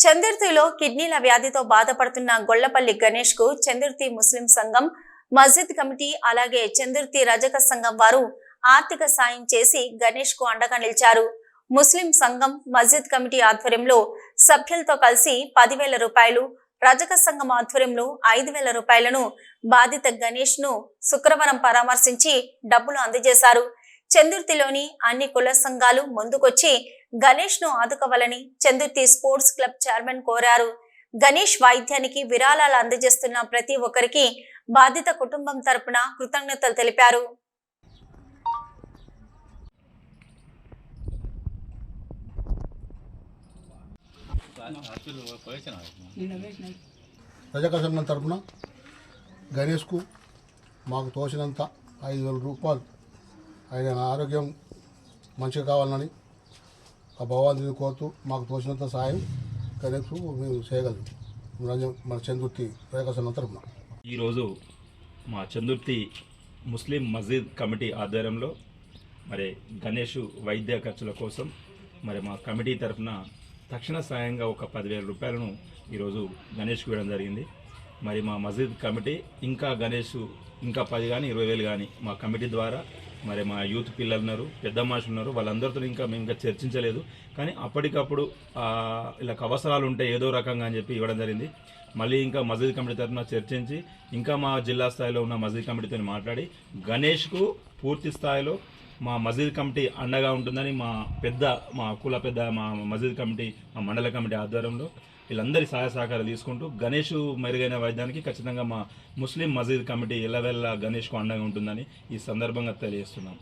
చందుర్తిలో కిడ్నీల వ్యాధితో బాధపడుతున్న గొల్లపల్లి గణేష్కు చందుర్తి ముస్లిం సంఘం మస్జిద్ కమిటీ అలాగే చందుర్తి రజక సంఘం వారు ఆర్థిక సాయం చేసి గణేష్కు అండగా నిలిచారు. ముస్లిం సంఘం మస్జిద్ కమిటీ ఆధ్వర్యంలో సభ్యులతో కలిసి పదివేల రూపాయలు రజక సంఘం ఆధ్వర్యంలో ఐదు వేల రూపాయలను బాధిత గణేష్ను శుక్రవారం పరామర్శించి డబ్బులు అందజేశారు. చందుర్తిలోని అన్ని కుల సంఘాలు ముందుకొచ్చి గణేష్ను ఆదుకోవాలని చందుర్తి స్పోర్ట్స్ క్లబ్ చైర్మన్ కోరారు. గణేష్ వాయిద్యానికి విరాళాలు అందజేస్తున్న ప్రతి ఒక్కరికి బాధిత కుటుంబం తరపున కృతజ్ఞతలు తెలిపారు. రజక తరపున గణేష్కు మాకు తోచినంత ఐదు వేల రూపాయలు ఆయన ఆరోగ్యం మంచిగా కావాలని ఆ భగవంతుని కోరుతూ మాకు తోచినంత సాయం కనీసం మేము చేయగలం. రంజన్ మన చందుర్తి రజక ఈరోజు మా చందుర్తి ముస్లిం మస్జిద్ కమిటీ ఆధ్వర్యంలో మరి గణేష్ వైద్య ఖర్చుల కోసం మరి మా కమిటీ తరఫున తక్షణ సాయంగా ఒక పదివేల రూపాయలను ఈరోజు గణేష్కి ఇవ్వడం జరిగింది. మరి మా మస్జిద్ కమిటీ ఇంకా గణేష్ ఇంకా పది కానీ ఇరవై వేలు కానీ మా కమిటీ ద్వారా మరి మా యూత్ పిల్లలు ఉన్నారు పెద్ద మనుషులు ఉన్నారు వాళ్ళందరితో ఇంకా మేము ఇంకా చర్చించలేదు. కానీ అప్పటికప్పుడు ఇలా అవసరాలు ఉంటాయి ఏదో రకంగా అని చెప్పి ఇవ్వడం జరిగింది. మళ్ళీ ఇంకా మస్జిద్ కమిటీ తరఫున చర్చించి ఇంకా మా జిల్లా స్థాయిలో ఉన్న మస్జిద్ కమిటీతో మాట్లాడి గణేష్కు పూర్తి స్థాయిలో మా మస్జిద్ కమిటీ అండగా ఉంటుందని మా పెద్ద మా కుల పెద్ద మా మస్జిద్ కమిటీ మా మండల కమిటీ ఆధ్వర్యంలో వీళ్ళందరి సహాయ సహకారాలు తీసుకుంటూ గణేష్ మెరుగైన వైద్యానికి ఖచ్చితంగా మా ముస్లిం మస్జిద్ కమిటీ ఎల్లవెల్ల గణేష్కు అండగా ఉంటుందని ఈ సందర్భంగా తెలియజేస్తున్నాం.